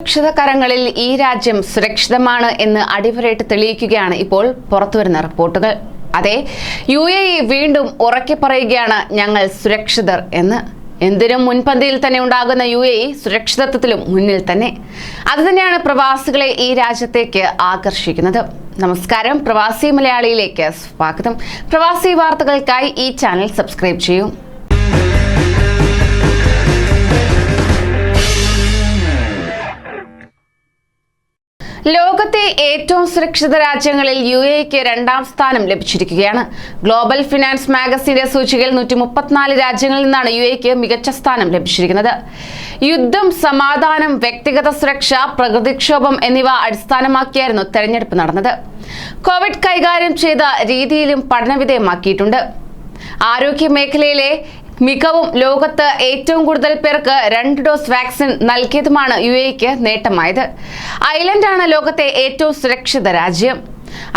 സുരക്ഷിത കരങ്ങളിൽ ഈ രാജ്യം സുരക്ഷിതമാണ് എന്ന് അടിവരയിട്ട് തെളിയിക്കുകയാണ് ഇപ്പോൾ പുറത്തുവരുന്ന റിപ്പോർട്ടുകൾ. അതെ യു എ ഇ വീണ്ടും ഉറക്കി പറയുകയാണ് ഞങ്ങൾ സുരക്ഷിതർ എന്ന്. എന്തിനും മുൻപന്തിയിൽ തന്നെ ഉണ്ടാകുന്ന യു എ ഇ സുരക്ഷിതത്വത്തിലും മുന്നിൽ തന്നെ. അതുതന്നെയാണ് പ്രവാസികളെ ഈ രാജ്യത്തേക്ക് ആകർഷിക്കുന്നത്. നമസ്കാരം പ്രവാസി മലയാളിയിലേക്ക് സ്വാഗതം. പ്രവാസി വാർത്തകൾക്കായി ഈ ചാനൽ സബ്സ്ക്രൈബ് ചെയ്യൂ. ലോകത്തെ ഏറ്റവും സുരക്ഷിത രാജ്യങ്ങളിൽ യു എക്ക് രണ്ടാം സ്ഥാനം ലഭിച്ചിരിക്കുകയാണ്. ഗ്ലോബൽ ഫിനാൻസ് മാഗസിന്റെ സൂചികയിൽ നൂറ്റി മുപ്പത്തിനാല് രാജ്യങ്ങളിൽ നിന്നാണ് യു എക്ക് മികച്ച സ്ഥാനം ലഭിച്ചിരിക്കുന്നത്. യുദ്ധം സമാധാനം വ്യക്തിഗത സുരക്ഷ പ്രകൃതിക്ഷോഭം എന്നിവ അടിസ്ഥാനമാക്കിയായിരുന്നു തെരഞ്ഞെടുപ്പ് നടന്നത്. കോവിഡ് കൈകാര്യം ചെയ്ത രീതിയിലും പഠനവിധേയമാക്കിയിട്ടുണ്ട്. ആരോഗ്യ മേഖലയിലെ മികവും ലോകത്ത് ഏറ്റവും കൂടുതൽ പേർക്ക് രണ്ട് ഡോസ് വാക്സിൻ നൽകിയതുമാണ് യു എക്ക് നേട്ടമായത്. ഐലൻഡാണ് ലോകത്തെ ഏറ്റവും സുരക്ഷിത രാജ്യം.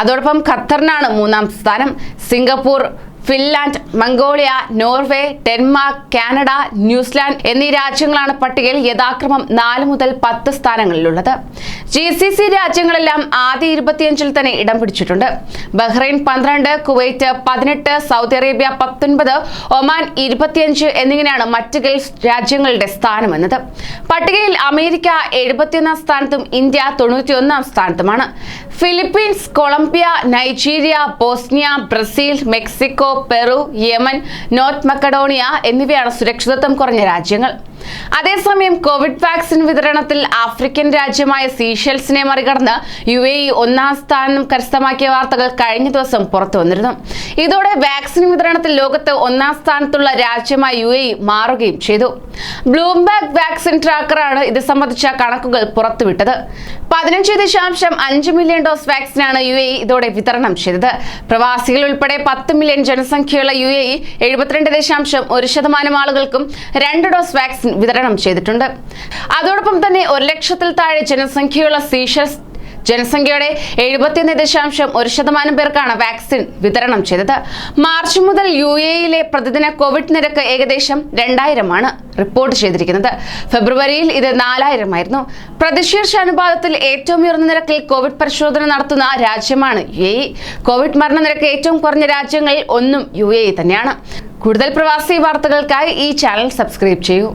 അതോടൊപ്പം ഖത്തറിനാണ് മൂന്നാം സ്ഥാനം. Singapore Finland Mongolia Norway Denmark Canada New Zealand എന്നീ രാജ്യങ്ങളാണ് പട്ടികയിൽ യഥാക്രമം നാല് മുതൽ പത്ത് സ്ഥാനങ്ങളിലുള്ളത്. ജി സി സി രാജ്യങ്ങളെല്ലാം ആദ്യ ഇരുപത്തിയഞ്ചിൽ തന്നെ ഇടം പിടിച്ചിട്ടുണ്ട്. ബഹ്റൈൻ പന്ത്രണ്ട് കുവൈറ്റ് പതിനെട്ട് സൗദി അറേബ്യ പത്തൊൻപത് ഒമാൻ ഇരുപത്തിയഞ്ച് എന്നിങ്ങനെയാണ് മറ്റ് ഗൾഫ് രാജ്യങ്ങളുടെ സ്ഥാനമെന്നത്. പട്ടികയിൽ അമേരിക്ക എഴുപത്തിയൊന്നാം സ്ഥാനത്തും ഇന്ത്യ തൊണ്ണൂറ്റിയൊന്നാം സ്ഥാനത്തുമാണ്. Philippines Colombia Nigeria Bosnia Brazil Mexico Peru Yemen North Macedonia എന്നിവയാണ് സുരക്ഷിതത്വം കുറഞ്ഞ രാജ്യങ്ങൾ. അതേസമയം കോവിഡ് വാക്സിൻ വിതരണത്തിൽ ആഫ്രിക്കൻ രാജ്യമായ സീഷൽസിനെ മറികടന്ന് യു എ ഇ ഒന്നാം സ്ഥാനം കരസ്ഥമാക്കിയ വാർത്തകൾ കഴിഞ്ഞ ദിവസം പുറത്തു വന്നിരുന്നു. ഇതോടെ വാക്സിൻ വിതരണത്തിൽ ലോകത്ത് ഒന്നാം സ്ഥാനത്തുള്ള രാജ്യമായി യു എ ഇ മാറുകയും ചെയ്തു. ബ്ലൂംബാഗ് വാക്സിൻ ട്രാക്കറാണ് ഇത് സംബന്ധിച്ച കണക്കുകൾ പുറത്തുവിട്ടത്. പതിനഞ്ച് ദശാംശം അഞ്ച് മില്യൺ ഡോസ് വാക്സിനാണ് യു എ ഇ ഇതോടെ വിതരണം ചെയ്തത്. പ്രവാസികൾ ഉൾപ്പെടെ പത്ത് മില്യൺ ജനസംഖ്യയുള്ള യു എ ഇ എഴുപത്തിരണ്ട് ദശാംശം ഒരു ശതമാനം ആളുകൾക്കും രണ്ട് ഡോസ് വാക്സിൻ വിതരണം ചെയ്തിട്ടുണ്ട്. അതോടൊപ്പം തന്നെ ഒരു ലക്ഷത്തിൽ താഴെ ജനസംഖ്യയുള്ള സീഷൽസ് ജനസംഖ്യയുടെ എഴുപത്തിയൊന്ന് ദശാംശം ഒരു ശതമാനം പേർക്കാണ് വാക്സിൻ വിതരണം ചെയ്തത്. മാർച്ച് മുതൽ യു എയിലെ പ്രതിദിന കോവിഡ് നിരക്ക് ഏകദേശം രണ്ടായിരമാണ് റിപ്പോർട്ട് ചെയ്തിരിക്കുന്നത്. ഫെബ്രുവരിയിൽ ഇത് നാലായിരമായിരുന്നു. പ്രതിശീർഷ അനുപാതത്തിൽ ഏറ്റവും ഉയർന്ന നിരക്കിൽ കോവിഡ് പരിശോധന നടത്തുന്ന രാജ്യമാണ് യു എ കോവിഡ് മരണനിരക്ക് ഏറ്റവും കുറഞ്ഞ രാജ്യങ്ങളിൽ ഒന്നും യു എ തന്നെയാണ്. കൂടുതൽ പ്രവാസി വാർത്തകൾക്കായി ഈ ചാനൽ സബ്സ്ക്രൈബ് ചെയ്യൂ.